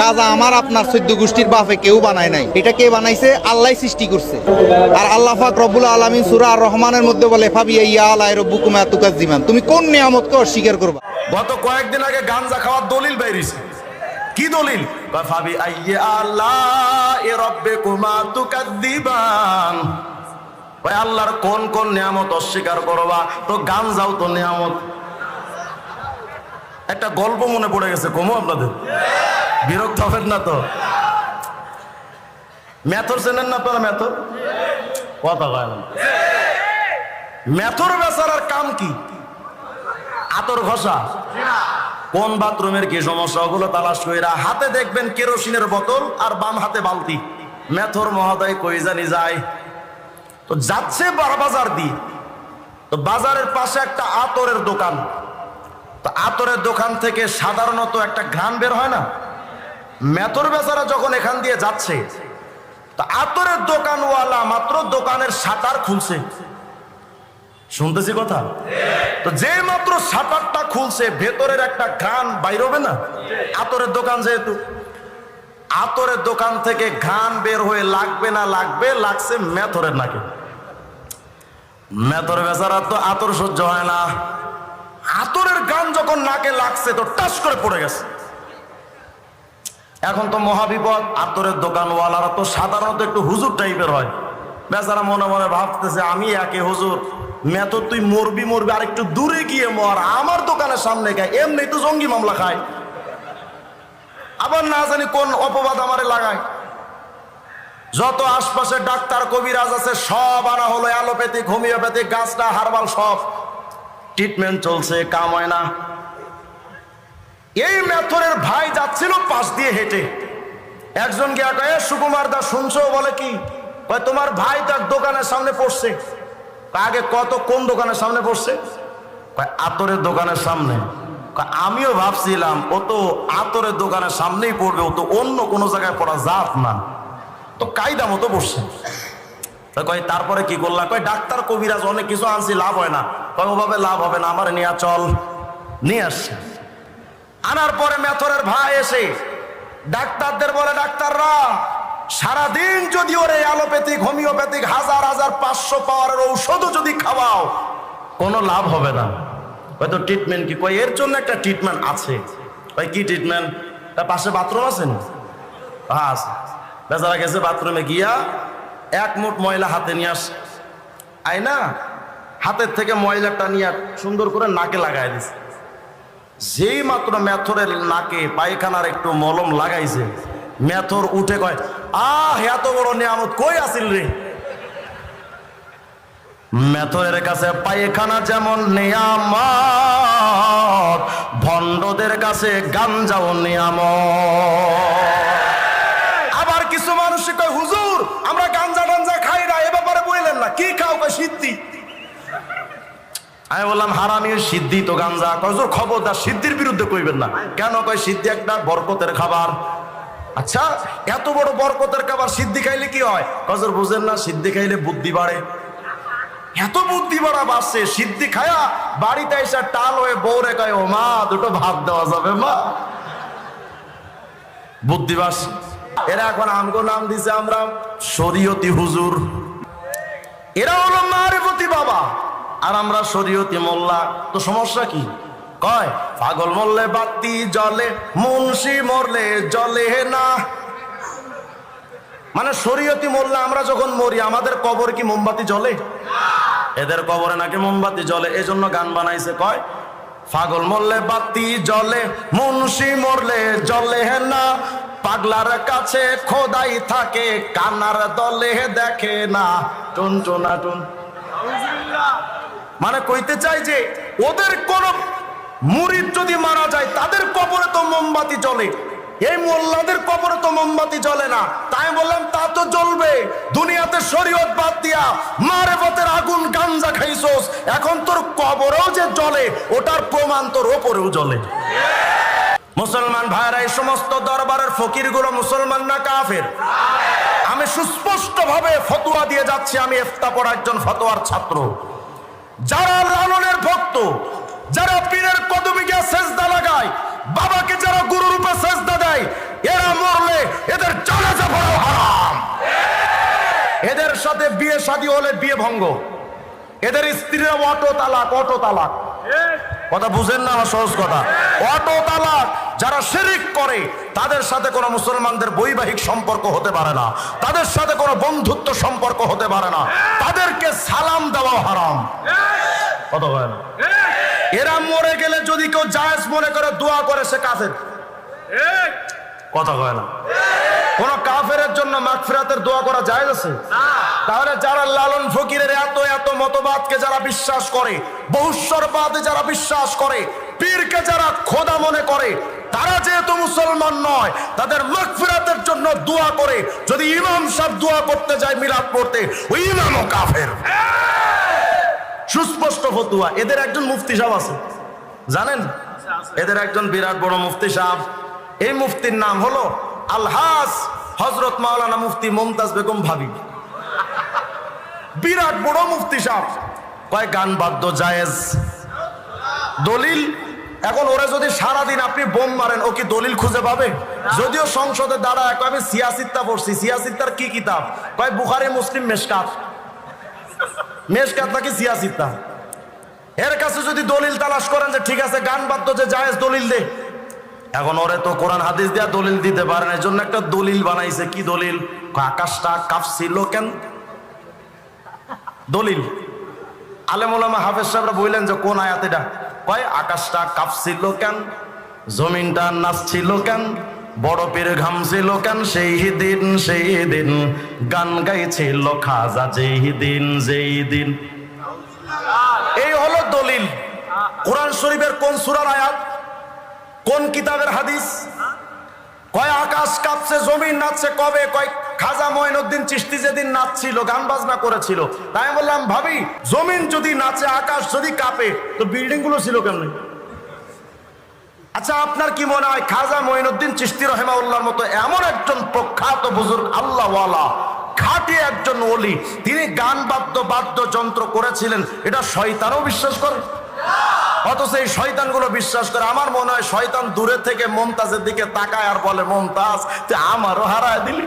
গাজা আমার আপনার চোদ্দ গোষ্ঠীর বাপে কেউ বানায় নাই। এটা কে বানাইছে? আল্লাহ সৃষ্টি করছে। আর আল্লাহ পাক রব্বুল আলামিন সূরা রহমানের মধ্যে বলে, ফাবিয়া ইয়া আলাই রব্বুকুমা তুকাজ্জিমান। তুমি কোন নিয়ামতকে অস্বীকার করবা? গত কয়েকদিন আগে গাঞ্জা খাওয়ার দলিল বেরিয়েছে। কি দলিল? ফাবি আইয়ে আল্লাহ এ রব্বে কুমা তুকাদ্দিবান ওই আল্লাহর কোন কোন নিয়ামত অস্বীকার করবা? তো গাঞ্জাও তো নিয়ামত। একটা গল্প মনে পড়ে গেছে কমো আপনাদের। বিরক্ত হবেন না তো? মেথর চেনেন না আপনারা মেথর? কথা কয় না। মেথর বেচারার কাম কি? আতর ঘষা। কোন বাথরুমের কি সমস্যা? ওগুলো তালাশ কইরা হাতে দেখবেন কেরোসিনের বোতল আর বাম হাতে বালতি। মেথর মহোদয় কই জানি যায়? তো যাচ্ছে বাজার দি তো বাজারের পাশে একটা আতরের দোকান। তো আতরের দোকান থেকে সাধারণত একটা ঘ্রাণ বের হয় না? মেথর বেচারা যখন এখান দিয়ে যাচ্ছে, তো আতরের দোকানওয়ালা মাত্র দোকানের শাটার খুলছে। শুনতেছি কথা? তো যে মাত্র শাটারটা খুলছে, ভেতরের একটা ঘ্রাণ বাইর হবে না? আতরের দোকান যেহেতু। আতরের দোকান থেকে ঘ্রাণ বের হয়ে লাগবে না লাগবে, লাগছে মেথরের নাকে। মেথর বেচারা তো আতর সহ্য হয় না। আতরের গান যখন নাকে লাগছে, তো টাস করে পড়ে গেছে। এখন তো মহাবিপদ আতরের দোকানওয়ালারা তো সাধারণত একটু হুজুর টাইপের হয়। বেচারা মনে মনে ভাবতেছে, আমি একে হুজুর মেথর তুই মরবি মরবি, আর একটু দূরে গিয়ে মর, আমার দোকানের সামনে গায় এমনি তো জঙ্গি মামলা খায়। আবার না জানি কোন অপবাদ আমারে লাগায়। যত আশপাশে ডাক্তার, কবিরাজ আছে, সব আনা হলো, অ্যালোপ্যাথিক, হোমিওপ্যাথিক, গাছটা, হারবাল, সব। ট্রিটমেন্ট চলছে, কাম হয় না। এই মেথরের ভাই যাচ্ছিল পাশ দিয়ে হেঁটে। একজন গিয়া কয়ে সুকুমার দা, শুনছো? বলে কি? তোমার ভাই তার দোকানের সামনে পড়ছে। আগে কত কোন দোকানের সামনে পড়ছে? আতরের দোকানের সামনে। আমিও ভাবছিলাম, ও তো আতরের দোকানের সামনেই পড়বে, ও তো অন্য কোনো জায়গায় পড়া জাত না। তো কায়দা মতো পড়ছে। কয়, তারপরে কি করলাম কয়, ডাক্তার, কবিরাজ, অনেক কিছু আনছি, লাভ হয় না। কয়, ওভাবে লাভ হবে না, আমার নিয়ে চল। নিয়ে আসছে। আনার পরে মেথরের ভাই এসে ডাক্তারদের বলে, ডাক্তাররা, সারাদিন যদি ওরে অ্যালোপ্যাথিক, হোমিওপ্যাথিক হাজার হাজার পাঁচশো পাওয়ারের ঔষধও যদি খাওয়াও, কোনো লাভ হবে না। হয়তো ট্রিটমেন্ট কি? কয়, এর জন্য একটা ট্রিটমেন্ট আছে। কয়, কি ট্রিটমেন্ট তার পাশে বাথরুম আছে না? হ্যাঁ আছে। বেচারা গেছে বাথরুমে গিয়া এক মুঠ ময়লা হাতে নিয়ে আস আই না হাতের থেকে ময়লাটা নিয়ে সুন্দর করে নাকে লাগাই দিছে। যেই মাত্র মেথরের নাকে পায়খানার একটু মলম লাগাইছে, মেথর উঠে কয়, আহ, এত বড় নিয়ামত কই আসিল রে? মেথরের কাছে পায়খানা যেমন নিয়ামত, ভণ্ডদের কাছে গাঞ্জাও নিয়ামত। আমি বললাম হারামির সিদ্ধি তো গাঞ্জা। কজোর খবরদার সিদ্ধির বিরুদ্ধে কইবেন না। কেন কয়, সিদ্ধি একটা বরকতের খাবার। আচ্ছা এত বড় বরকতের খাবার সিদ্ধি খাইলে কি হয়? কজর বুঝেন না, সিদ্ধি খাইলে বুদ্ধি বাড়ে। এত বুদ্ধি বাড়া বাড়ছে, সিদ্ধি খায়া বাড়িতে এসে টাল হয়ে বউরে কয়, ও মা, দুটো ভাত দেওয়া যাবে, মা। বুদ্ধি বাড়ছে এরা এখন আমগো নাম দিছে আমরা শরীয়তি হুজুর। এরা হলো মারেফতি বাবা। আর আমরা শরীয়তি মোল্লা, তো সমস্যা কি? কয়, পাগল মরলে বাতি জলে মুন্সি মরলে জলে না। মানে শরীয়তি মোল্লা, আমরা যখন মরি, আমাদের কবর কি মোমবাতি জ্বলে? এদের কবরে নাকি মোমবাতি জ্বলে, এজন্য গান বানাইছে, কয়, পাগল মরলে বাতি জ্বলে, মুন্সি মরলে জ্বলে না। পাগলার কাছে খোদাই থাকে, কানার দলে দেখে না। টুন টুনা টুন। মানে কইতে চাই যে, ওদের কোন মুরিদ যদি মারা যায়, তাদের কবরে তো মোমবাতি জ্বলে। এই মোল্লাদের কবরে তো মোমবাতি জ্বলে না। তাই বললাম, তা তো জ্বলবে। দুনিয়াতে শরীয়ত বাদ দিয়া মারে পথের আগুন গাঞ্জা খাইছোস। এখন তোর কবরেও যে জ্বলে, ওটার প্রমাণ তোর ওপরেও জ্বলে। মুসলমান ভাইরা এই সমস্ত দরবারের ফকিরগুলো মুসলমান না কাফের? আমি সুস্পষ্ট ভাবে ফতোয়া দিয়ে যাচ্ছি, আমি এফতা পড়া একজন ফতোয়ার ছাত্র। যারা লালনের ভক্ত, যারা পীরের কদমি গিয়ে সেজদা লাগায়, বাবাকে যারা গুরু রূপে সেজদা দেয়, এরা মরলে এদের জানাজা পড়াও হারাম। এদের সাথে বিয়ে শাদী হলে বিয়ে ভঙ্গ। এদের স্ত্রীরা অটো তালাক অটো তালাক কথা বুঝেন না, আমার সহজ কথা। অটো তালাক যারা শিরিক করে, তাদের সাথে কোনো মুসলমানদের বৈবাহিক সম্পর্ক হতে পারে না। তাদের সাথে কোনো বন্ধুত্ব সম্পর্ক হতে পারে না। তাদেরকে সালাম দেওয়া হারাম। কথা না। এরা মরে গেলে যদি কেউ জায়েজ মনে করে, দোয়া করে, সে কাফের। কথা হয় না। কোন কাফেরের জন্য মাগফিরাতের দোয়া করা যায় আছে? তাহলে যারা লালন ফকিরের এত এত মতবাদকে যারা বিশ্বাস করে বহুস্বরবাদে যারা বিশ্বাস করে পীরকে যারা খোদা মনে করে তারা যেহেতু মুসলমান নয় তাদের মাগফিরাতের জন্য দোয়া করে যদি ইমাম সাহেব দোয়া করতে যায় মিলাদ পড়তে ওই ইমামও কাফের। সুস্পষ্ট ফতুয়া। এদের একজন মুফতি সাহেব আছে। জানেন? এদের একজন বিরাট বড় মুফতি সাহেব। এই মুফতির নাম হলো আলহাস, হজরত মাওলানা মুফতি মমতাজ বেগম ভাবি। বিরাট বড় মুফতি সাহেব। কয়, গান বাদ্য জায়েজ। দলিল, এখন ওরা যদি সারাদিন আপনি বোম মারেন, ও কি দলিল খুঁজে পাবে? যদিও সংসদে দাঁড়ায়, কয়, আমি সিয়াসিত্তা পড়ছি। সিয়াসিত্তার কি কিতাব? কয়, বুখারি, মুসলিম মেশকাত। মেশকাত নাকি সিয়াসিত্তা এর কাছে যদি দলিল তালাশ করেন যে, ঠিক আছে, গান বাদ্য যে জায়েজ, দলিল দে। এখন ওরে তো কোরআন হাদিস দিয়া দলিল দিতে পারেন এর জন্য একটা দলিল বানাইছে। কি দলিল? আকাশটা কাঁপছিল কেন দলিল। আলেমুলামা হাফেজ সাহেবরা বললেন যে, কোন আয়াত এটা? কয়, আকাশটা কাঁপছিল কেন জমিনটা নাচছিল কেন বড় পীর ঘামছিল কেন সেই দিন সেই দিন গান গাইছিল খাজা, যেই দিন যেই দিন। এই হলো দলিল। কোরআন শরীফের কোন সুরার আয়াত? কোন কিতাবের হাদিস? কয় আকাশ কাঁপছে, জমিন নাচছে, কবে? কয় খাজা মঈনুদ্দিন চিশতি যেদিন নাচছিল, গান বাজনা করেছিল। তাই বললাম, ভাবি, জমিন যদি নাচে, আকাশ যদি কাঁপে, তো বিল্ডিংগুলো ছিল কেমন? আচ্ছা আপনার কি মনে হয়, খাজা মঈনুদ্দিন চিশতি রহেমাউল্লাহর মতো এমন একজন প্রখ্যাত বুজুর্গ, আল্লাহওয়ালা, খাঁটি একজন ওলি, তিনি গান বাদ্য বাদ্য যন্ত্র করেছিলেন, এটা শয়তানও বিশ্বাস করে? অথচ এই শয়তানগুলো বিশ্বাস করে, আমার মনে হয় শয়তান দূরে থেকে মমতাজের দিকে তাকায় আর বলে, মমতাজ, তুই আমারও হারায় দিলি।